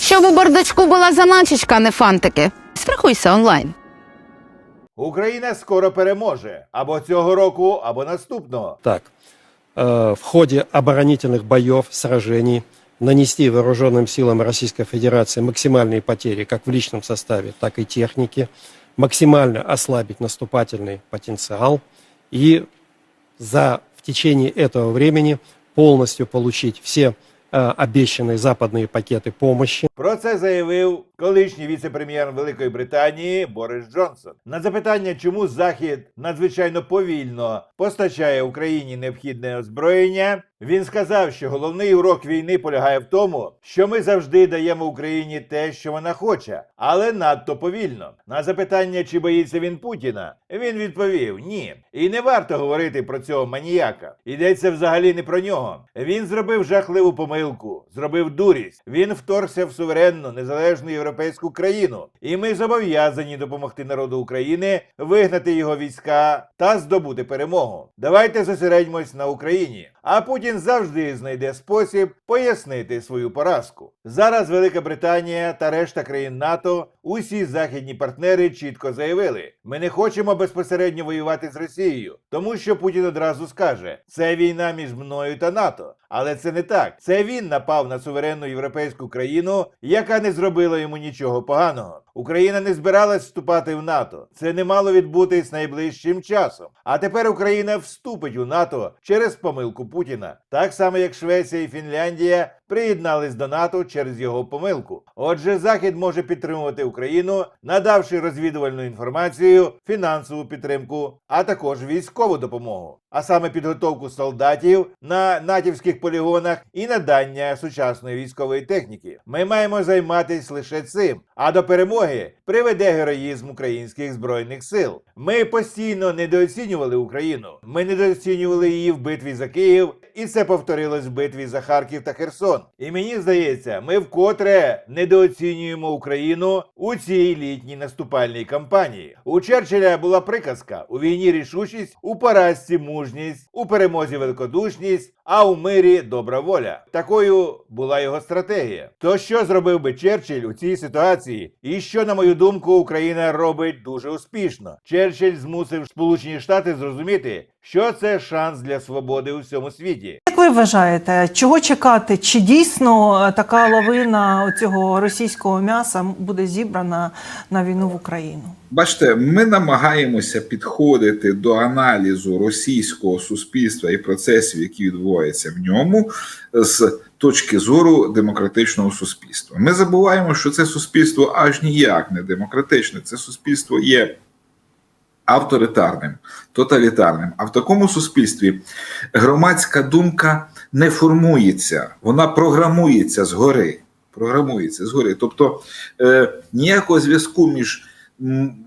Щоб у бардачку була заначечка, а не фантики. Страхуйся онлайн. Україна скоро переможе або цього року, або наступного. Так, э, в ходе оборонительных боев, сражений нанести вооруженным силам Российской Федерации максимальные потери как в личном составе, так и технике, максимально ослабить наступательный потенциал и за в течение этого времени полностью получить все э, обещанные западные пакеты помощи. Про це заявив колишній віце-прем'єр Великої Британії Борис Джонсон. На запитання, чому Захід надзвичайно повільно постачає Україні необхідне озброєння, він сказав, що головний урок війни полягає в тому, що ми завжди даємо Україні те, що вона хоче, але надто повільно. На запитання, чи боїться він Путіна, він відповів: ні. І не варто говорити про цього маніяка. Йдеться взагалі не про нього. Він зробив жахливу помилку, зробив дурість. Він вторгся в суверенну незалежну європейську країну, і ми зобов'язані допомогти народу України вигнати його війська та здобути перемогу. Давайте зосередьмось на Україні. А Путін завжди знайде спосіб пояснити свою поразку. Зараз Велика Британія та решта країн НАТО, усі західні партнери чітко заявили: ми не хочемо безпосередньо воювати з Росією, тому що Путін одразу скаже: це війна між мною та НАТО. Але це не так. Це він напав на суверенну європейську країну, яка не зробила йому нічого поганого. Україна не збиралась вступати в НАТО. Це не мало відбутись найближчим часом. А тепер Україна вступить у НАТО через помилку Путіна, так само як Швеція і Фінляндія приєднались до НАТО через його помилку. Отже, Захід може підтримувати Україну, надавши розвідувальну інформацію, фінансову підтримку, а також військову допомогу, а саме підготовку солдатів на натівських полігонах і надання сучасної військової техніки. Ми маємо займатися лише цим. А до перемоги приведе героїзм українських збройних сил. Ми постійно недооцінювали Україну. Ми недооцінювали її в битві за Київ, і це повторилось в битві за Харків та Херсон. І мені здається, ми вкотре недооцінюємо Україну у цій літній наступальній кампанії. У Черчилля була приказка: у війні рішучість, у поразці мужність, у перемозі великодушність, а у мирі добра воля. Такою була його стратегія. То що зробив би Черчилль у цій ситуації? І що, на мою думку, Україна робить дуже успішно. Черчилль змусив Сполучені Штати зрозуміти, що це шанс для свободи у всьому світі. Як ви вважаєте, чого чекати? Чи дійсно е, така лавина цього російського м'яса буде зібрана на війну в Україну? Бачите, ми намагаємося підходити до аналізу російського суспільства і процесів, які відбуваються в ньому, з точки зору демократичного суспільства. Ми забуваємо, що це суспільство аж ніяк не демократичне. Це суспільство є авторитарним, тоталітарним. А в такому суспільстві громадська думка не формується, вона програмується згори. Програмується згори. Тобто е, ніякого зв'язку між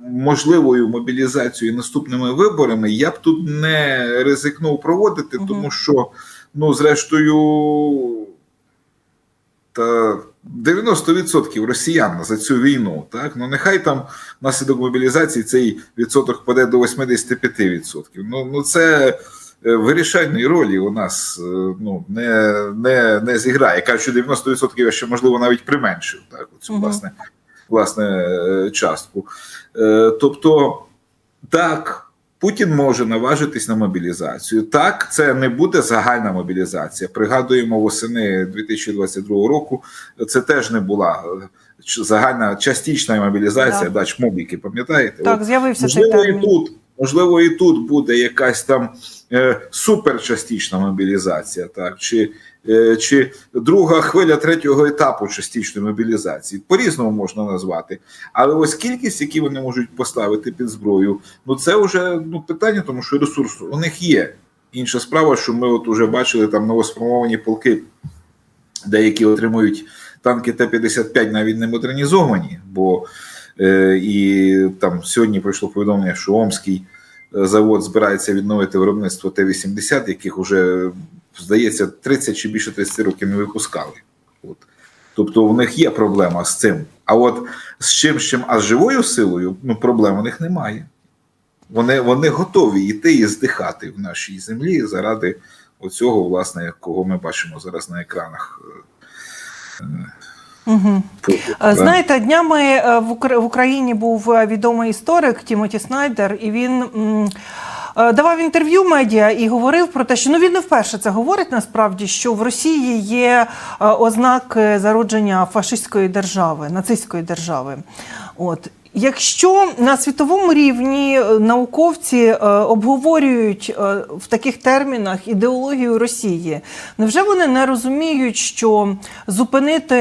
можливою мобілізацією і наступними виборами я б тут не ризикнув проводити, тому що, ну, зрештою, та 90% росіян за цю війну, так ну нехай там внаслідок мобілізації цей відсоток паде до 85%. Ну, ну це е, вирішальної ролі у нас е, ну не, не, не зіграє. Кажуть, що 90% я ще можливо навіть применшив так, цю власне, власне е, частку. Тобто, так. Путін може наважитись на мобілізацію. Так, це не буде загальна мобілізація. Пригадуємо восени 2022 року. Це теж не була е, загальна частична мобілізація. Да. Дач мобіки, пам'ятаєте? Так, з'явився цей термін. і тут, можливо, і тут буде якась там е, суперчастична мобілізація, так чи, е, чи друга хвиля третього етапу частичної мобілізації. По-різному можна назвати. Але ось кількість, які вони можуть поставити під зброю, ну це вже ну, питання, тому що ресурс у них є. Інша справа, що ми от уже бачили там новосформовані полки, деякі отримують танки Т-55 навіть не модернізовані, бо і там сьогодні пройшло повідомлення, що Омський е, завод збирається відновити виробництво Т-80, яких уже, здається, 30 чи більше 30 років не випускали. От. Тобто у них є проблема з цим. А от з чим, з чим, а з живою силою, ну проблем у них немає. Вони, вони готові йти і здихати в нашій землі заради оцього, власне, кого ми бачимо зараз на екранах. Угу. Знаєте, днями е, в Укра- Україні був е, відомий історик Тімоті Снайдер, і він давав інтерв'ю медіа і говорив про те, що ну він не вперше це говорить насправді, що в Росії є ознаки зародження фашистської держави, нацистської держави. От. Якщо на світовому рівні е, науковці е, обговорюють е, в таких термінах ідеологію Росії, невже вони не розуміють, що зупинити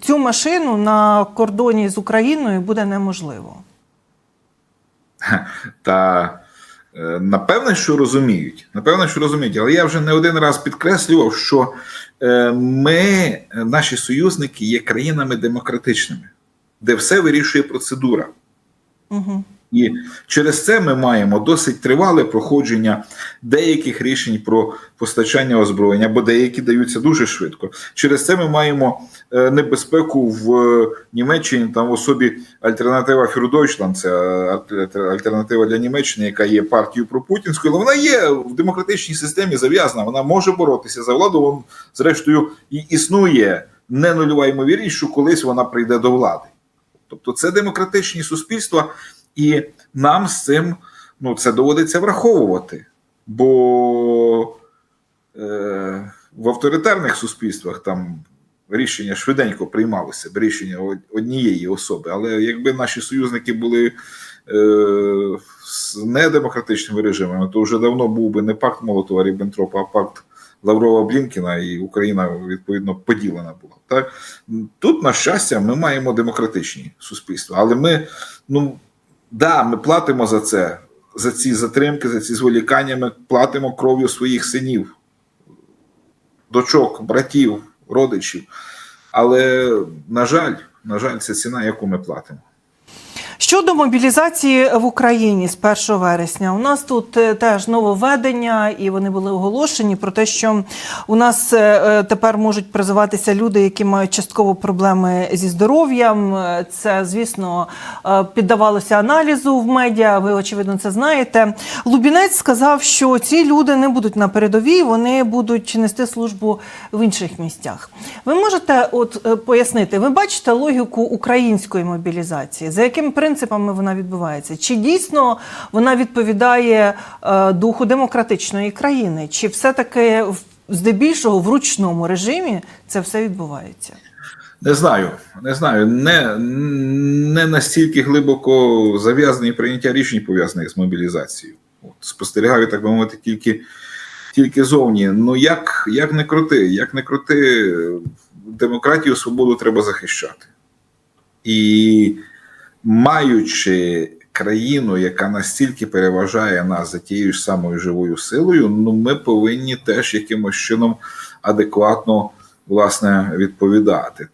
цю машину на кордоні з Україною буде неможливо? Та напевне, що розуміють. Напевне, що розуміють. Але я вже не один раз підкреслював, що ми, наші союзники, є країнами демократичними, де все вирішує процедура. Угу. І через це ми маємо досить тривале проходження деяких рішень про постачання озброєння, бо деякі даються дуже швидко. Через це ми маємо е, небезпеку в е, Німеччині там в особі альтернатива Фюрдойчланд, це е, альтернатива для Німеччини, яка є партією пропутінською, але вона є в демократичній системі зав'язана. Вона може боротися за владу. Вон, зрештою, і існує не нульова ймовірність, що колись вона прийде до влади. Тобто це демократичні суспільства, і нам з цим ну, це доводиться враховувати. Бо е, в авторитарних суспільствах там рішення швиденько приймалося б рішення однієї особи. Але якби наші союзники були е, з недемократичними режимами, то вже давно був би не пакт Молотова Ріббентропа, а пакт Лаврова Блінкіна, і Україна відповідно поділена була. Так тут, на щастя, ми маємо демократичні суспільства, але ми, ну да, ми платимо за це, за ці затримки, за ці зволікання. Ми платимо кров'ю своїх синів, дочок, братів, родичів. Але, на жаль, на жаль, це ціна, яку ми платимо. Щодо мобілізації в Україні з 1 вересня, у нас тут е, теж нововведення, і вони були оголошені про те, що у нас е, е, тепер можуть призиватися люди, які мають частково проблеми зі здоров'ям. Це, звісно, піддавалося аналізу в медіа. Ви очевидно це знаєте. Лубінець сказав, що ці люди не будуть на передовій, вони будуть нести службу в інших місцях. Ви можете от пояснити, ви бачите логіку української мобілізації, за якими принципами вона відбувається? Чи дійсно вона відповідає е, духу демократичної країни? Чи все-таки здебільшого в ручному режимі це все відбувається? Не знаю, не знаю. Не, не настільки глибоко зав'язані прийняття рішень пов'язаних з мобілізацією. От, спостерігаю, так би мовити, тільки, тільки зовні. Ну як, як не крути, як не крути, демократію, свободу треба захищати. І маючи країну, яка настільки переважає нас за тією ж самою живою силою, ну ми повинні теж якимось чином адекватно власне відповідати.